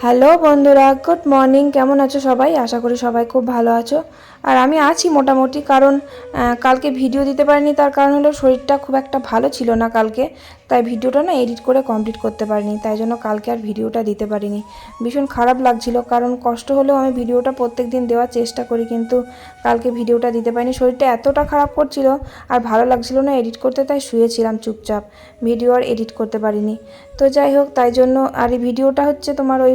Hello বন্ধুরা good morning কেমন আছো সবাই? আশা করি সবাই খুব ভালো আছো। আর আমি আছি মোটামুটি, কারণ কালকে ভিডিও দিতে পারিনি, তার কারণ হলো শরীরটা খুব একটা ভালো ছিল না কালকে, তাই ভিডিওটা না এডিট করে কমপ্লিট করতে পারিনি, তাই জন্য কালকে আর ভিডিওটা দিতে পারিনি। ভীষণ খারাপ লাগছিল, কারণ কষ্ট হলেও আমি ভিডিওটা প্রত্যেক দিন দেওয়ার চেষ্টা করি, কিন্তু কালকে ভিডিওটা দিতে পারিনি, শরীরটা এতটা খারাপ করছিল, আর ভালো লাগছিল না এডিট করতে, তাই শুয়েছিলাম চুপচাপ ভিডিও আর এডিট করতে পারিনি। তো যাই হোক, তাই জন্য আর এই ভিডিওটা হচ্ছে তোমার ওই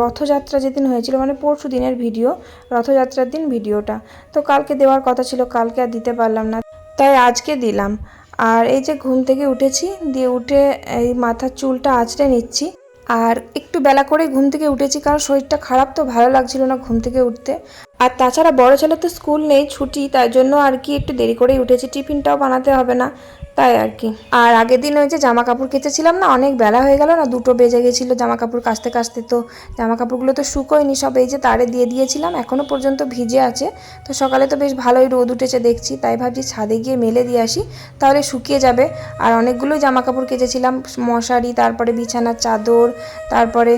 রথযাত্রা যেদিন হয়েছিল মানে পরশু দিনের ভিডিও রথযাত্রার দিন ভিডিওটা তো কালকে দেওয়ার কথা ছিল, কালকে আর দিতে পারলাম না। তাই আজকে দিলাম। আর এই যে ঘুম থেকে উঠেছি, দিয়ে উঠে এই মাথার চুলটা আঁচড়ে নিচ্ছি। আর একটু বেলা করে ঘুম থেকে উঠেছি, কারণ শরীরটা খারাপ তো, ভালো লাগছিল না ঘুম থেকে উঠতে। আর তাছাড়া বড় ছেলে তো স্কুল নেই, ছুটি, তাই জন্য আর কি একটু দেরি করেই উঠেছি। টিফিনটাও বানাতে হবে না, তাই আর কি। আর আগের দিন ওই যে জামা কাপড় কেচেছিলাম না, অনেক বেলা হয়ে গেল না, দুটো বেজে গেছিল জামা কাপড় কাচতে কাচতে তো। জামা কাপড়গুলো তো শুকোয়নি, সব এই যে তারে দিয়ে দিয়েছিলাম এখনও পর্যন্ত ভিজে আছে। তো সকালে তো বেশ ভালোই রোদ উঠেছে দেখছি, তাই ভাবছি ছাদে গিয়ে মেলে দিয়ে আসি, তাহলে শুকিয়ে যাবে। আর অনেকগুলো জামা কাপড় কেচেছিলাম, মশারি, তারপরে বিছানার চাদর, তারপরে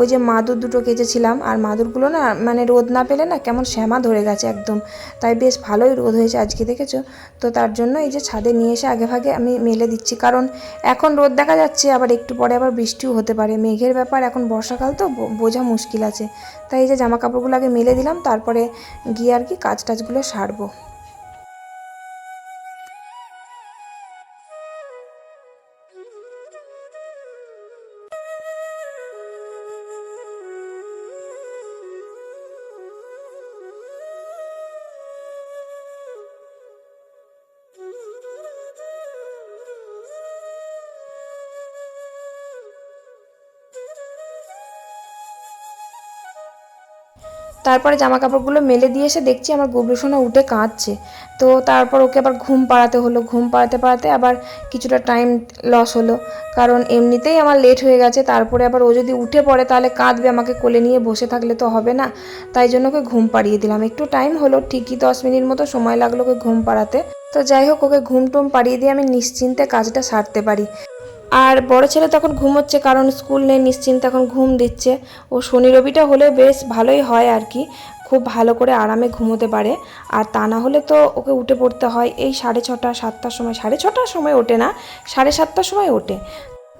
ওই যে মাদুর দুটো কেচেছিলাম। আর মাদুরগুলো না মানে রোদ না পেলে না কেমন শ্যামা ধরে গেছে একদম। তাই বেশ ভালোই রোদ হয়েছে আজকে, দেখেছ? তো তার জন্য এই যে ছাদে নিয়ে এসে আগে ভাগে আমি মেলে দিচ্ছি। কারণ এখন রোদ দেখা যাচ্ছে, আবার একটু পরে আবার বৃষ্টিও হতে পারে। মেঘের ব্যাপার এখন বর্ষাকাল তো বোঝা মুশকিল আছে। তাই এই যে জামা কাপড়গুলো আগে মেলে দিলাম, তারপরে গিয়ে আর কি কাজ টাজগুলো সারবো। তারপরে জামা কাপড়গুলো মেলে দিয়ে এসে দেখছি আমার গুবলুসোনা উঠে কাঁদছে। তো তারপর ওকে আবার ঘুম পাড়াতে হলো। ঘুম পাড়াতে পাড়াতে আবার কিছুটা টাইম লস হলো। কারণ এমনিতেই আমার লেট হয়ে গেছে, তারপরে আবার ও যদি উঠে পড়ে তাহলে কাঁদবে, আমাকে কোলে নিয়ে বসে থাকলে তো হবে না। তাই জন্য ওকে ঘুম পাড়িয়ে দিলাম। একটু টাইম হলো, ঠিকই দশ মিনিট মতো সময় লাগল ওকে ঘুম পাড়াতে। তো যাই হোক, ওকে ঘুম টুম পাড়িয়ে দিয়ে আমি নিশ্চিন্তে কাজটা সারতে পারি। আর বড় ছেলে তখন ঘুমোচ্ছে কারণ স্কুল নেই, নিশ্চিন্ত এখন ঘুম দিচ্ছে। ও শনি রবিটা হলে বেশ ভালোই হয় আর কি, খুব ভালো করে আরামে ঘুমোতে পারে। আর তা না হলে তো ওকে উঠে পড়তে হয়, এই সাড়ে ছটা, সাতটার সময়, সাড়ে ছটার সময় ওঠে না, সাড়ে সাতটার সময় ওঠে।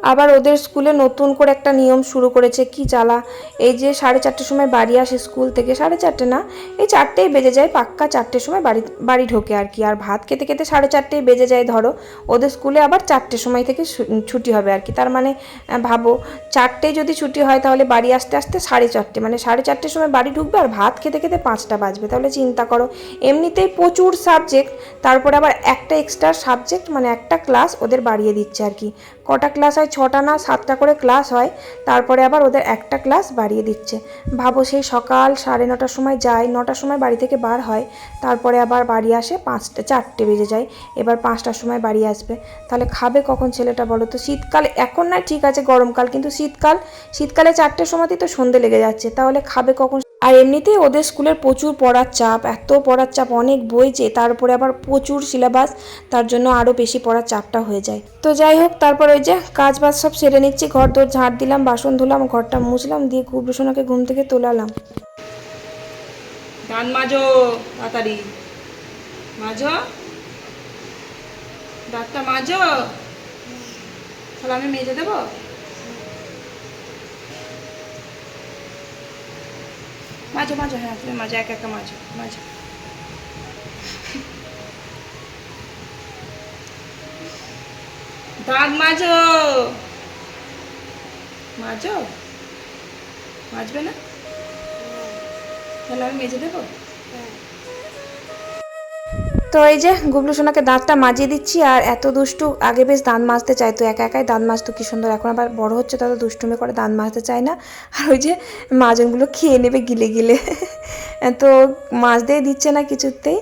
আবার ওদের স্কুলে নতুন করে একটা নিয়ম শুরু করেছে, কি জ্বালা? এই যে সাড়ে চারটের সময় বাড়ি আসে স্কুল থেকে, সাড়ে চারটে না, এই চারটেই বেজে যায়, পাক্কা চারটের সময় বাড়ি বাড়ি ঢোকে আর কি, আর ভাত খেতে খেতে সাড়ে চারটেই বেজে যায়, ধরো। ওদের স্কুলে আবার চারটের সময় থেকে ছুটি হবে আর কি, তার মানে ভাবো, চারটেই যদি ছুটি হয় তাহলে বাড়ি আসতে আসতে সাড়ে চারটে মানে সাড়ে চারটের সময় বাড়ি ঢুকবে আর ভাত খেতে খেতে পাঁচটা বাজবে, তাহলে চিন্তা করো। এমনিতেই প্রচুর সাবজেক্ট, তারপরে আবার একটা এক্সট্রা সাবজেক্ট মানে একটা ক্লাস ওদের বাড়িয়ে দিচ্ছে আর কি, কটা ক্লাস হয় ছটা না সাতটা করে ক্লাস হয়, তারপরে আবার ওদের একটা ক্লাস বাড়িয়ে দিচ্ছে। ভাবো সেই সকাল সাড়ে নটার সময় যায়, নটার সময় বাড়ি থেকে বার হয়, তারপরে আবার বাড়ি আসে পাঁচটা, চারটে বেজে যায়, এবার পাঁচটার সময় বাড়ি আসবে। তাহলে খাবে কখন ছেলেটা বলো তো? শীতকালে এখন না ঠিক আছে, গরমকাল, কিন্তু শীতকাল, শীতকালে চারটের সময়তেই তো সন্ধে লেগে যাচ্ছে, তাহলে খাবে কখন আর এমনিতেই ওদের স্কুলের প্রচুর পড়ার চাপ, এত পড়ার চাপ, অনেক বই যে তারপরে আবার প্রচুর সিলেবাস তার জন্য আরও বেশি পড়ার চাপটা হয়ে যায়। তো যাই হোক, তারপর ওই যে কাজ বাজ সব সেরে নিচ্ছি, ঘর দোর ঝাড় দিলাম, বাসন ধুলাম, ঘরটা মুছলাম, দিয়ে কুবলুসোনাকে ঘুম থেকে তোলালাম। তাড়াতাড়ি। দাঁতটা তাহলে আমি মেজে দেবো? মাজো মাঝে হ্যাঁ তুমি মাঝে এক একা মাঝে মাঝে। দাঁত মাজো মাজো মাজবে না? তাহলে আমি মেজে দেবো? তো এই যে গুবলু সোনাকে দাঁতটা মাজিয়ে দিচ্ছি আর এত দুষ্টু, আগে বেশ দাঁত মাজতে চাই তো একা একাই দাঁত মাজতো, কি সুন্দর, এখন আবার বড় হচ্ছে তত দুষ্টুমি করে দাঁত মাজতে চায় না। আর ওই যে মাজনগুলো খেয়ে নেবে গিলে গিলে। তো মাজতেই দিচ্ছে না কিছুতেই।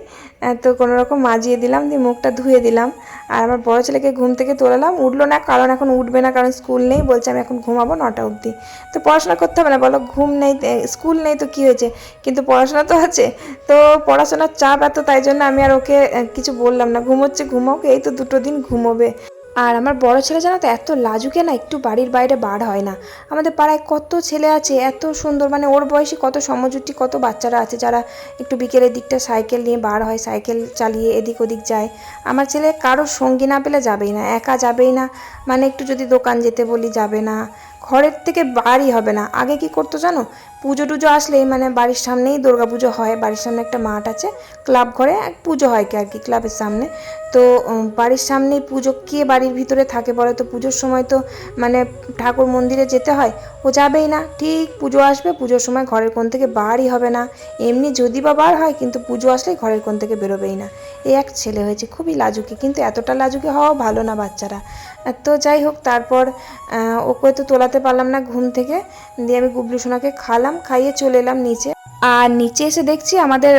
তো কোনো রকম মাজিয়ে দিলাম, দিয়ে মুখটা ধুয়ে দিলাম। আর আমার বড় ছেলেকে ঘুম থেকে তোলালাম। উঠল না, কারণ এখন উঠবে না, কারণ স্কুল নেই। বলছে, আমি এখন ঘুমাবো নটা অবধি। তো পড়াশোনা করতে হবে না, বলো, ঘুম নেই স্কুল নেই তো কী হয়েছে? কিন্তু পড়াশোনা তো আছে। তো পড়াশোনার চাপ এত, তাই জন্য আমি আর ওকে কিছু বললাম না। ঘুমোচ্ছে ঘুমাও এই তো দুটো দিন ঘুমোবে। আর আমার বড় ছেলে জানো তো, এত লাজুকে না একটু বাড়ির বাইরে বার হয় না। আমাদের পাড়ায় কত ছেলে আছে, এত সুন্দর মানে ওর বয়সে কত সমজুটি কত বাচ্চারা আছে যারা একটু বিকেলের দিকটা সাইকেল নিয়ে বার হয়, সাইকেল চালিয়ে এদিক ওদিক যায়। আমার ছেলে কারোর সঙ্গী না পেলে যাবেই না, একা যাবেই না। মানে একটু যদি দোকান যেতে বলি যাবে না। ঘরের থেকে বাড়ি হবে না। আগে কি করতো জানো? পুজো টুজো আসলেই মানে বাড়ির সামনেই দুর্গা পুজো হয়। বাড়ির সামনে একটা মাঠ আছে, ক্লাব ঘরে এক পুজো হয় কি আর কি, ক্লাবের সামনে। তো বাড়ির সামনেই পুজো কে বাড়ির ভিতরে থাকে বলে তো? পুজোর সময় তো মানে ঠাকুর মন্দিরে যেতে হয়। ও যাবেই না। ঠিক পুজো আসবে, পুজোর সময় ঘরের কোন থেকে বারই হবে না। এমনি যদি বা বার হয়, কিন্তু পুজো আসলেই ঘরের কোন থেকে বেরোবেই না। এই এক ছেলে হয়েছে, খুবই লাজুকি, কিন্তু এতটা লাজুকি হওয়াও ভালো না বাচ্চারা। তো যাই হোক, তারপর ওকে তো তোলাতে পারলাম না ঘুম থেকে। দিয়ে আমি গুবলু সোনাকে খালাম, খাইয়ে চলে এলাম নিচে। আর নিচে এসে দেখছি আমাদের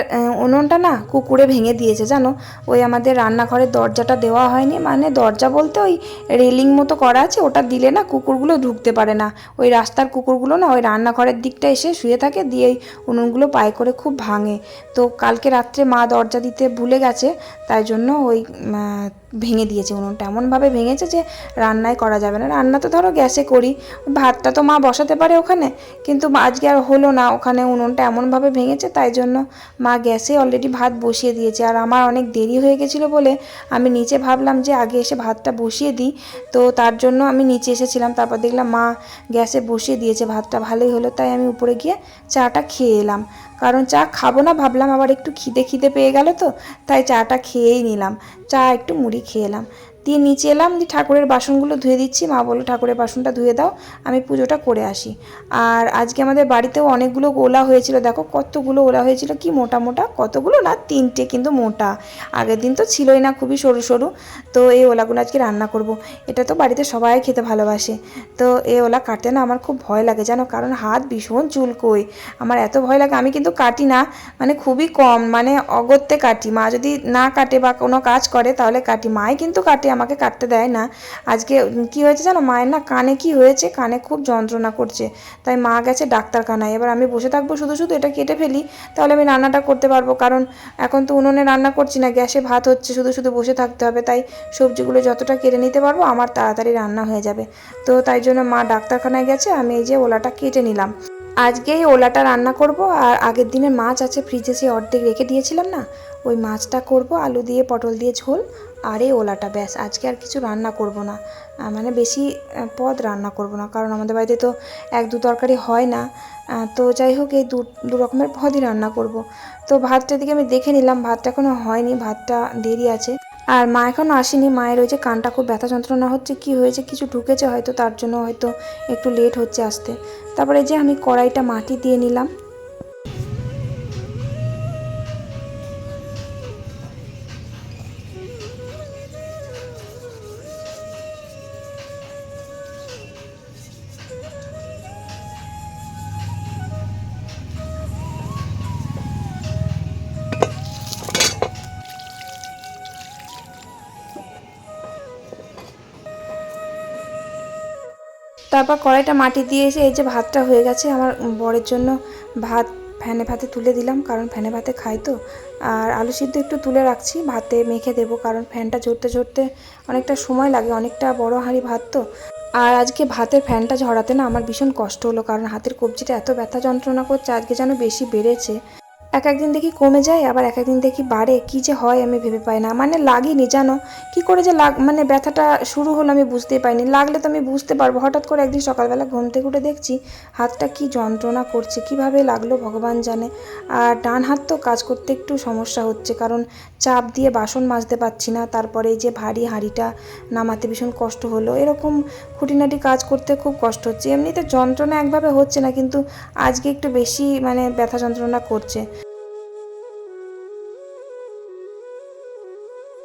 উনুনটা না কুকুরে ভেঙে দিয়েছে, জানো? ওই আমাদের রান্নাঘরের দরজাটা দেওয়া হয়নি মানে দরজা বলতে ওই রেলিং মতো করা আছে, ওটা দিলে না কুকুরগুলো ঢুকতে পারে না। ওই রাস্তার কুকুরগুলো না ওই রান্নাঘরের দিকটা এসে শুয়ে থাকে, দিয়ে ওই উনুনগুলো পায়ে করে খুব ভাঙে। তো কালকে রাত্রে মা দরজা দিতে ভুলে গেছে, তাই জন্য ওই ভেঙে দিয়েছে, উনুনটা। এমনভাবে ভেঙেছে যে রান্নাই করা যাবে না। রান্না তো ধরো গ্যাসে করি, ভাতটা তো মা বসাতে পারে ওখানে, কিন্তু আজকে আর হলো না, ওখানে উনুনটা এমনভাবে ভেঙেছে, তাই জন্য মা গ্যাসে অলরেডি ভাত বসিয়ে দিয়েছে। আর আমার অনেক দেরি হয়ে গেছিল বলে আমি নিচে ভাবলাম যে আগে এসে ভাতটা বসিয়ে দিই, তো তার জন্য আমি নিচে এসেছিলাম। তারপর দেখলাম মা গ্যাসে বসিয়ে দিয়েছে, ভাতটা ভালোই হলো, তাই আমি উপরে গিয়ে চাটা খেয়ে এলাম। কারণ চা খাব না, ভাবলাম আবার একটু খিদে খিদে পেয়ে গেল তো, তাই চাটা খেয়েই নিলাম। চা একটু মুড়ি খেয়ে এলাম। দিয়ে নিচে এলাম, দিয়ে ঠাকুরের বাসনগুলো ধুয়ে দিচ্ছি। মা বলল, ঠাকুরের বাসনটা ধুয়ে দাও, আমি পুজোটা করে আসি। আর আজকে আমাদের বাড়িতেও অনেকগুলো ওলা হয়েছিল। দেখো কতগুলো ওলা হয়েছিল, কি মোটা মোটা, কতগুলো না, তিনটে কিন্তু মোটা। আগের দিন তো ছিলই না, খুবই সরু সরু। তো এই ওলাগুলো আজকে রান্না করব। এটা তো বাড়িতে সবাই খেতে ভালোবাসে। তো এই ওলা কাটতে না আমার খুব ভয় লাগে, জানো? কারণ হাত ভীষণ চুলকোয়। আমার এত ভয় লাগে, আমি কিন্তু কাটি না মানে খুবই কম মানে অগত্যে কাটি। মা যদি না কাটে বা কোনো কাজ করে, তাহলে কাটি। মাই কিন্তু কাটে আমাকে কাটতে দেয় না। আজকে কি হয়েছে জানো? মায়ের না কানে কি হয়েছে? কানে খুব যন্ত্রণা করছে। তাই মা গেছে ডাক্তারখানায়। এবার আমি বসে থাকব শুধু শুধু এটা কেটে ফেলি, তাহলে আমি রান্নাটা করতে পারব। কারণ এখন তো উনুনে রান্না করছি না, গ্যাসে ভাত হচ্ছে, শুধু শুধু বসে থাকতে হবে। তাই সবজিগুলো যতটা কেটে নিতে পারব, আমার তাড়াতাড়ি রান্না হয়ে যাবে। তো তাই জন্য মা ডাক্তারখানায় গেছে, আমি এই যে ওলাটা কেটে নিলাম। আজকে এই ওলাটা রান্না করব আর আগের দিনের মাছ আছে ফ্রিজে সে অর্ধেক রেখে দিয়েছিলাম না, ওই মাছটা করব, আলু দিয়ে, পটল দিয়ে ঝোল আর এই ওলাটা ব্যাস। আজকে আর কিছু রান্না করব না মানে বেশি পদ রান্না করব না, কারণ আমাদের বাড়িতে তো এক দু তরকারি হয় না তো যাই হোক এই দু দু রকমের পদই রান্না করব। তো ভাতটা দিকে আমি দেখে নিলাম, ভাতটা এখনও হয়নি, ভাতটা দেরি আছে। আর মা এখনও আসেনি। মায়ের ওই যে কানটা খুব ব্যথা যন্ত্রণা হচ্ছে, কি হয়েছে কিছু ঢুকেছে হয়তো, তার জন্য হয়তো একটু লেট হচ্ছে আসতে। তারপরে যে আমি কড়াইটা মাটি দিয়ে নিলাম। তারপর কড়াইটা মাটি দিয়ে এসে এই যে ভাতটা হয়ে গেছে, আমার বরের জন্য ভাত ফ্যানে ভাতে তুলে দিলাম, কারণ ফ্যানে ভাতে খাই তো। আর আলু সিদ্ধ একটু তুলে রাখছি, ভাতে মেখে দেবো, কারণ ফ্যানটা ঝরতে ঝরতে অনেকটা সময় লাগে, অনেকটা বড় হাঁড়ি ভাত তো। আর আজকে ভাতের ফ্যানটা ঝরাতে না আমার ভীষণ কষ্ট হলো, কারণ হাতের কবজিটা এত ব্যথা যন্ত্রণা করছে, আজকে যেন বেশি বেড়েছে। এক একদিন দেখি কমে যায়, আবার এক একদিন দেখি বাড়ে। কি যে হয় আমি ভেবে পাই না। মানে লাগিনি, জানো? কি করে যে লাগ মানে ব্যথাটা শুরু হলো আমি বুঝতেই পাইনি। লাগলে তো আমি বুঝতে পারব। হঠাৎ করে একদিন সকালবেলা ঘুম থেকে উঠে দেখছি হাতটা কি যন্ত্রণা করছে, কীভাবে লাগল ভগবান জানে। আর ডান হাত তো কাজ করতে একটু সমস্যা হচ্ছে, কারণ চাপ দিয়ে বাসন মাজতে পারছি না। তারপরে যে ভারী হাঁড়িটা নামাতে ভীষণ কষ্ট হলো। এরকম খুঁটিনাটি কাজ করতে খুব কষ্ট হচ্ছে। এমনিতে যন্ত্রণা একভাবে হচ্ছে না, কিন্তু আজকে একটু বেশি মানে ব্যথা যন্ত্রণা করছে।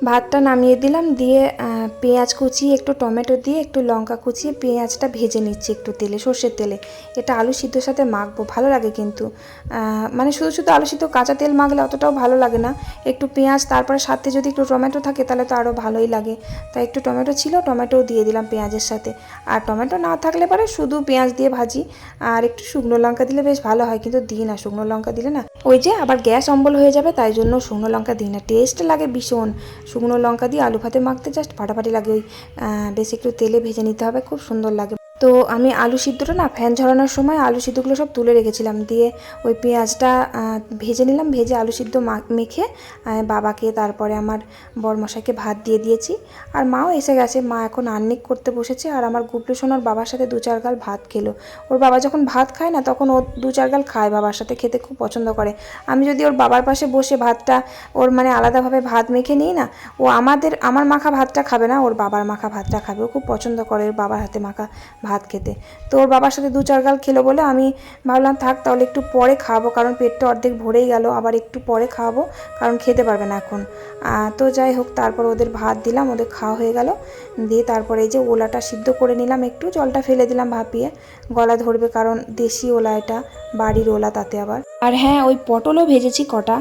ভাতটা নামিয়ে দিলাম দিয়ে পেঁয়াজ কুচিয়ে একটু টমেটো দিয়ে একটু লঙ্কা কুচিয়ে পেঁয়াজটা ভেজে নিচ্ছি একটু তেলে, সর্ষের তেলে। এটা আলু সিদ্ধর সাথে মাখবো, ভালো লাগে কিন্তু। মানে শুধু শুধু আলু সিদ্ধ কাঁচা তেল মাখলে অতটাও ভালো লাগে না। একটু পেঁয়াজ, তারপরে সাথে যদি একটু টমেটো থাকে তাহলে তো আরও ভালোই লাগে। তাই একটু টমেটো ছিল, টমেটোও দিয়ে দিলাম পেঁয়াজের সাথে। আর টমেটো না থাকলে পরে শুধু পেঁয়াজ দিয়ে ভাজি। আর একটু শুকনো লঙ্কা দিলে বেশ ভালো হয়, কিন্তু দিই না শুকনো লঙ্কা দিলে না। ওই যে আবার গ্যাস অম্বল হয়ে যাবে, তাই জন্য শুকনো লঙ্কা দিই না। টেস্ট লাগে ভীষণ। শুকনো লঙ্কা দিয়ে আলু ভাতে মাখতে জাস্ট ফাটাফাটি লাগে ওই বেশি একটু তেলে ভেজে নিতে হবে। খুব সুন্দর লাগে। তো আমি আলু সিদ্ধটা না ফ্যান ঝরানোর সময় আলু সিদ্ধগুলো সব তুলে রেখেছিলাম। দিয়ে ওই পেঁয়াজটা ভেজে নিলাম, ভেজে আলু সিদ্ধ মেখে বাবাকে তারপরে আমার বরমশাইকে ভাত দিয়ে দিয়েছি। আর মাও এসে গেছে, মা এখন আর্নিক করতে বসেছে। আর আমার গুপলু সোনার বাবার সাথে দু চার গাল ভাত খেলো। ওর বাবা যখন ভাত খায় না, তখন ও দু চার গাল খায় বাবার সাথে, খেতে খুব পছন্দ করে। আমি যদি ওর বাবার পাশে বসে ভাতটা ওর মানে আলাদাভাবে ভাত মেখে নিই না, ও আমাদের, আমার মাখা ভাতটা খাবে না, ওর বাবার মাখা ভাতটা খাবে। ও খুব পছন্দ করে ওর বাবার হাতে মাখা ভাত খেতে। তো ওর বাবার সাথে দু চার গাল খেলো বলে আমি ভাবলাম, থাক, তাহলে একটু পরে খাব কারণ পেটটা অর্ধেক ভরেই গেল, আবার একটু পরে খাব কারণ খেতে পারবে না এখন। তো যাই হোক, তারপর ওদের ভাত দিলাম, ওদের খাওয়া হয়ে গেল। দিয়ে তারপরে এই যে ওলাটা সিদ্ধ করে নিলাম একটু, জলটা ফেলে দিলাম ভাপিয়ে। গলা ধরবে কারণ দেশি ওলা এটা, বাড়ির ওলা তাতে আবার। আর হ্যাঁ ওই পটলও ভেজেছি কটা।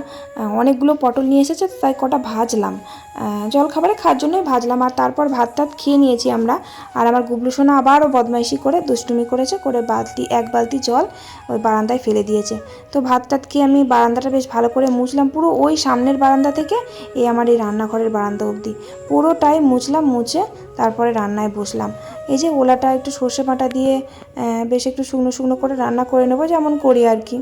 অনেকগুলো পটল নিয়ে এসেছে তাই কটা ভাজলাম। আহ, জলখাবারে খাওয়ার জন্যই ভাজলাম। আর তারপর ভাত টাত খেয়ে নিয়েছি আমরা। আর আমার গুবলু সোনা আবারও বদমাইশি করে দুষ্টুমি করেছে করে বালতি এক বালতি জল ওই বারান্দায় ফেলে দিয়েছে। তো ভাত টাত খেয়ে আমি বারান্দাটা বেশ ভালো করে মুছলাম পুরো ওই সামনের বারান্দা থেকে এই আমার এই রান্নাঘরের বারান্দা অবধি। পুরোটাই মুছলাম মুছে তারপরে রান্নায় বসলাম। এই যে ওলাটা একটু সর্ষে বাটা দিয়ে বেশ একটু শুকনো শুকনো করে রান্না করে নেব যেমন করি আর কি।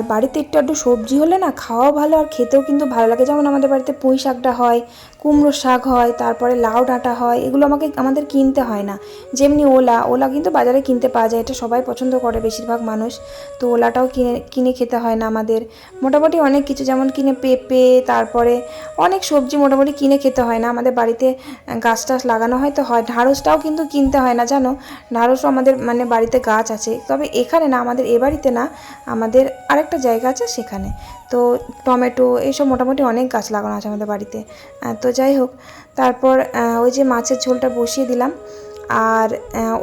আর বাড়িতে একটু একটু সবজি হলে না খাওয়াও ভালো আর খেতেও কিন্তু ভালো লাগে। যেমন আমাদের বাড়িতে পুঁই শাকটা হয় কুমড়ো শাক হয়, তারপরে লাউ ডাঁটা হয়, এগুলো আমাকে, আমাদের কিনতে হয় না। যেমনি ওলা ওলা কিন্তু বাজারে কিনতে পাওয়া যায়, এটা সবাই পছন্দ করে বেশিরভাগ মানুষ। তো ওলাটাও কিনে কিনে খেতে হয় না আমাদের। মোটামুটি অনেক কিছু, যেমন কিনে পেঁপে, তারপরে অনেক সবজি মোটামুটি কিনে খেতে হয় না। আমাদের বাড়িতে গাছ টাছ লাগানো হয় তো হয় ঢাঁড়সটাও কিন্তু কিনতে হয় না, জানো? ঢাঁড়সও আমাদের মানে বাড়িতে গাছ আছে। তবে এখানে না, আমাদের এ বাড়িতে না, আমাদের আরেকটা জায়গা আছে সেখানে। তো টমেটো, এইসব মোটামুটি অনেক গাছ লাগানো আছে আমাদের বাড়িতে। তো যাই হোক, তারপর ওই যে মাছের ঝোলটা বসিয়ে দিলাম। আর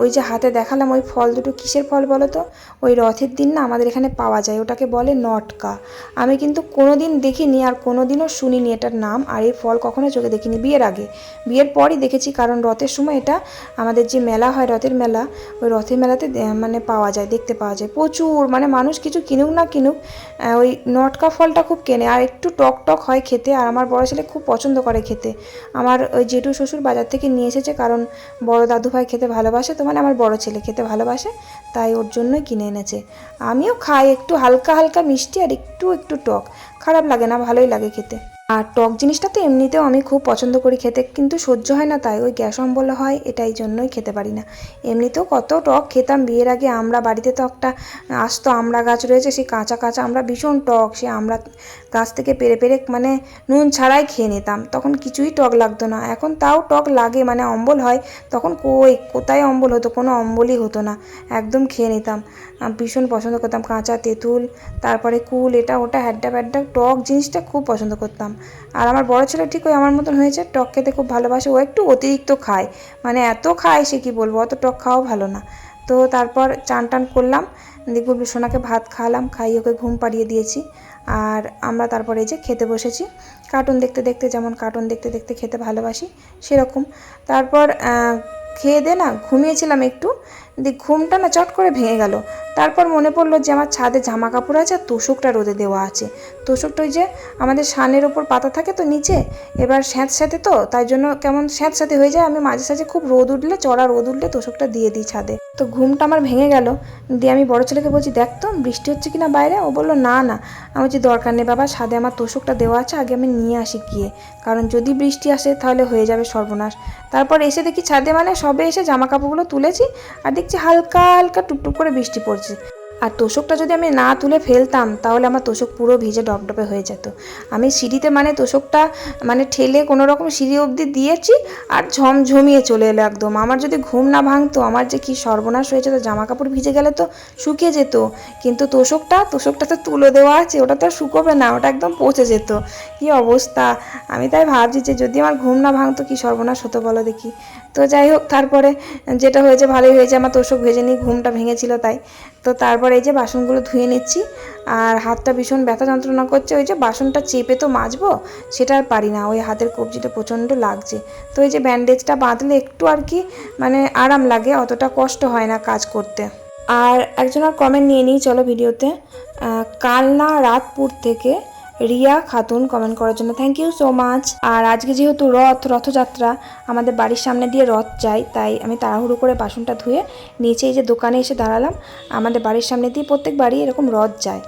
ওই যে হাতে দেখালাম ওই ফল দুটো, কিসের ফল বলো তো? ওই রথের দিন না আমাদের এখানে পাওয়া যায়, ওটাকে বলে নটকা। আমি কিন্তু কোনো দিন দেখিনি আর কোনো দিনও শুনিনি এটার নাম, আর এই ফল কখনো চোখে দেখিনি বিয়ের আগে। বিয়ের পরই দেখেছি, কারণ রথের সময় এটা আমাদের যে মেলা হয়, রথের মেলা, ওই রথের মেলাতে মানে পাওয়া যায়, দেখতে পাওয়া যায়। প্রচুর মানে মানুষ কিছু কিনুক না কিনুক ওই নটকা ফলটা খুব কেনে। আর একটু টক টক হয় খেতে, আর আমার বড় ছেলে খুব পছন্দ করে খেতে। আমার ওই জেঠু শ্বশুর বাজার থেকে নিয়ে এসেছে, কারণ বড় দাদু ভাই খেতে ভালোবাসে, তো মানে আমার বড় ছেলে খেতে ভালোবাসে, তাই ওর জন্যই কিনে এনেছে। আমিও খাই, একটু হালকা হালকা মিষ্টি আর একটু একটু টক। খারাপ লাগে না, ভালোই লাগে খেতে। আর টক জিনিসটা তো এমনিতেও আমি খুব পছন্দ করি খেতে, কিন্তু সহ্য হয় না তাই ওই গ্যাস অম্বল হয়, এটাই জন্যই খেতে পারি না। এমনিতেও কত টক খেতাম, বিয়ের আগে আমরা বাড়িতে তো একটা আসতো আমরা গাছ রয়েছে, সেই কাঁচা কাঁচা আমরা ভীষণ টক সে আমরা গাছ থেকে পেরে পেরে মানে নুন ছাড়াই খেয়ে নিতাম, তখন কিছুই টক লাগতো না। এখন তাও টক লাগে মানে অম্বল হয়, তখন কই, কোথায় অম্বল হতো, কোনো অম্বলই হতো না, একদম খেয়ে নিতাম। ভীষণ পছন্দ করতাম, কাঁচা তেঁতুল, তারপরে কুল, এটা ওটা হ্যাড্ডা ব্যাড্ডা টক জিনিসটা খুব পছন্দ করতাম। আর আমার বড় ছেলে ঠিক ওই আমার মতন হয়েছে, টক খেতে খুব ভালোবাসে, ও একটু অতিরিক্ত খায়। মানে এত খায় সে কি বলব, অত টক খাওয়াও ভালো না। তো তারপর চান টান করলাম দিগুল সোনাকে ভাত খাওয়ালাম, খাইয়ে ওকে ঘুম পাড়িয়ে দিয়েছি। আর আমরা তারপরে এই যে খেতে বসেছি। কার্টুন দেখতে দেখতে, যেমন কার্টুন দেখতে দেখতে খেতে ভালোবাসি, সেরকম। তারপর খেয়ে দে না, ঘুমিয়েছিলাম একটু দিয়ে ঘুমটা না চট করে ভেঙে গেল। তারপর মনে পড়ল যে আমার ছাদে জামা কাপড় আছে আর তোষকটা রোদে দেওয়া আছে। তোষকটা ওই যে আমাদের সানের ওপর পাতা থাকে তো নিচে, এবার স্যাঁত স্যাঁতে তো, তাই জন্য কেমন স্যাঁত স্যাঁতে হয়ে যায়। আমি মাঝে সাঝে খুব রোদ উঠলে, চড়া রোদ উঠলে তোষকটা দিয়ে দিই ছাদে। তো ঘুমটা আমার ভেঙে গেল। দিয়ে আমি বড় ছেলেকে বলছি, দেখ তো, বৃষ্টি হচ্ছে কি না বাইরে? ও বলল, না না। আমি বলছি, দরকার নেই বাবা সাদে আমার তোষকটা দেওয়া আছে, আগে আমি নিয়ে আসি গিয়ে। কারণ যদি বৃষ্টি আসে তাহলে হয়ে যাবে সর্বনাশ। তারপর এসে দেখি ছাদে মানে সবে এসে জামা কাপড়গুলো তুলেছি, আর দেখছি হালকা হালকা টুকটুক করে বৃষ্টি পড়ছে। আর তোষকটা যদি আমি না তুলে ফেলতাম, তাহলে আমার তোষক পুরো ভিজে ডপডপে হয়ে যেত। আমি সিঁড়িতে মানে তোষকটা মানে ঠেলে কোনো রকম সিঁড়ি অবধি দিয়েছি আর ঝমঝমিয়ে চলে এলো একদম। আমার যদি ঘুম না ভাঙতো, আমার যে কি সর্বনাশ হয়েছে তো জামা কাপড় ভিজে গেলে তো শুকিয়ে যেত। কিন্তু তোষকটা তোষকটা তো তুলে দেওয়া আছে, ওটা তো আর শুকোবে না, ওটা একদম পচে যেত। কি অবস্থা? আমি তাই ভাবছি যে যদি আমার ঘুম না ভাঙতো, কি সর্বনাশ হতো বলো দেখি। তো যাই হোক, তারপরে যেটা হয়েছে ভালোই হয়েছে, আমার তোষক ভেজে নিই ঘুমটা ভেঙেছিল তাই। তো তারপরে এই যে বাসনগুলো ধুয়ে নিচ্ছি, আর হাতটা ভীষণ ব্যথা যন্ত্রণা করছে, ওই যে বাসনটা চেপে তো মাজবো, সেটা আর পারি না, ওই হাতের কবজিটা প্রচণ্ড লাগছে। তো এই যে ব্যান্ডেজটা বাঁধলে একটু আর কি মানে আরাম লাগে, অতটা কষ্ট হয় না কাজ করতে। আর একজনের কমেন্ট নিয়ে নিই, চলো ভিডিওতে। কালনা রাতপুর থেকে রিয়া খাতুন কমেন্ট করার জন্য থ্যাংক ইউ সো মাচ আর আজকে যেহেতু রথ, রথযাত্রা, আমাদের বাড়ির সামনে দিয়ে রথ যায়, তাই আমি তাড়াহুড়ো করে বাসনটা ধুয়ে নিচে এই যে দোকানে এসে দাঁড়ালাম, আমাদের বাড়ির সামনে দিয়ে প্রত্যেক বাড়ি এরকম রথ যায়।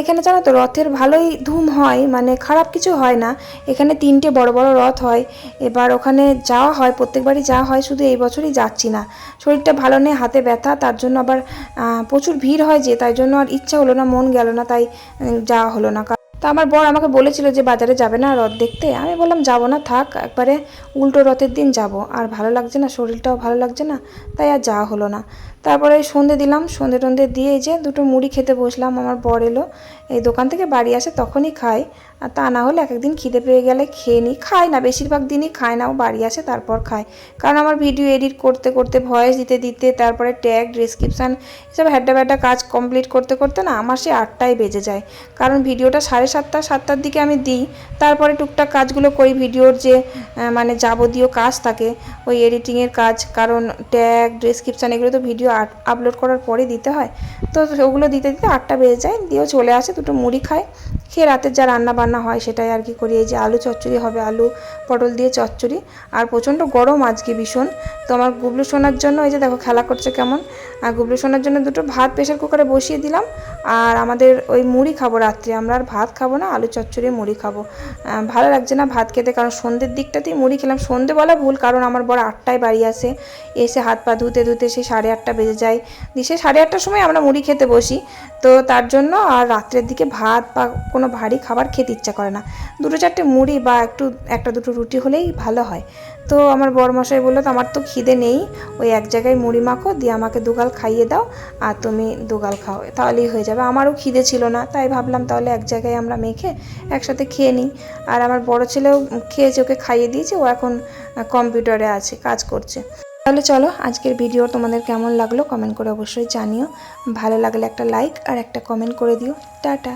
এখানে জানো তো, রথের ভালোই ধুম হয় মানে খারাপ কিছু হয় না। এখানে তিনটে বড় বড় রথ হয়। এবার ওখানে যাওয়া হয়, প্রত্যেকবারই যাওয়া হয়, শুধু এই বছরই যাচ্ছি না। শরীরটা ভালো নেই, হাতে ব্যথা, তার জন্য আবার প্রচুর ভিড় হয় যে, তাই জন্য আর ইচ্ছা হলো না, মন গেল না, তাই যাওয়া হলো না। তা আমার বর আমাকে বলেছিল যে বাজারে যাবে না রথ দেখতে। আমি বললাম, যাব না, থাক, একবারে উল্টো রথের দিন যাব। আর ভালো লাগছে না, শরীরটাও ভালো লাগছে না, তাই আর যাওয়া হলো না। তারপরে সন্ধে দিলাম, সন্ধে টন্ধে দিয়ে যে দুটো মুড়ি খেতে বসলাম, আমার বর এলো, এই দোকান থেকে বাড়ি আসে তখনই খাই। আর তা না হলে এক একদিন খিদে পেয়ে গেলে খেয়ে নিই। খায় না, বেশিরভাগ দিনই খায় না, ও বাড়ি আসে তারপর খায়। কারণ আমার ভিডিও এডিট করতে করতে ভয়েস দিতে দিতে, তারপরে ট্যাগ ডিসক্রিপশান এসব হ্যাড্ডা ব্যাড্ডা কাজ কমপ্লিট করতে করতে না আমার সে আটটায় বেজে যায়। কারণ ভিডিওটা সাড়ে সাতটা, সাতটার দিকে আমি দিই। তারপরে টুকটাক কাজগুলো করি, ভিডিওর যে মানে যাবতীয় কাজ থাকে, ওই এডিটিংয়ের কাজ। কারণ ট্যাগ ডিসক্রিপশান এগুলো তো ভিডিও আপলোড করার পরে দিতে হয়। তো ওগুলো দিতে দিতে আটটা বেজে যায়। দিয়েও চলে আসে, দুটো মুড়ি খায়। খেয়ে রাতের যা রান্না বান্না হয় সেটাই আর কি করি। এই যে আলু চচ্চড়ি হবে, আলু পটল দিয়ে চচ্চড়ি আর প্রচণ্ড গরম আজকে ভীষণ। তো আমার গুবলু সোনার জন্য, এই যে দেখো খেলা করছে কেমন, আর গুবলু সোনার জন্য দুটো ভাত প্রেশার কুকারে বসিয়ে দিলাম। আর আমাদের ওই মুড়ি খাব রাত্রে, আমরা আর ভাত খাব না, আলু চচ্চড়ি মুড়ি খাব। ভালো লাগছে না ভাত খেতে, কারণ সন্ধ্যের দিকটাতেই মুড়ি খেলাম। সন্ধে বলা ভুল, কারণ আমার বড় আটটায় বাড়ি আসে, এসে হাত পা ধুতে ধুতে সেই সাড়ে আটটা বেজে যায়। দিয়ে সে সাড়ে আটটার সময় আমরা মুড়ি খেতে বসি। তো তার জন্য আর রাত্রের দিকে ভাত বা কোনো ভারী খাবার খেতে ইচ্ছা করে না। দুটো চারটে মুড়ি বা একটু, একটা দুটো রুটি হলেই ভালো হয়। তো আমার বড়মশাই বলল, তো আমার তো খিদে নেই, ওই এক জায়গায় মুড়ি মাখো, দিয়ে আমাকে দুগাল খাইয়ে দাও, আর তুমি দুগাল খাও, তাহলেই হয়ে যাবে। আমারও খিদে ছিল না, তাই ভাবলাম তাহলে এক জায়গায় আমরা মেখে একসাথে খেয়ে নিই। আর আমার বড় ছেলেও খেয়েছে, ওকে খাইয়ে দিয়েছে, ও এখন কম্পিউটারে আছে, কাজ করছে। তাহলে চলো, আজকের ভিডিও তোমাদের কেমন লাগল, কমেন্ট করে অবশ্যই জানিও। ভালো লাগলে একটা লাইক আর একটা কমেন্ট করে দিও। টাটা।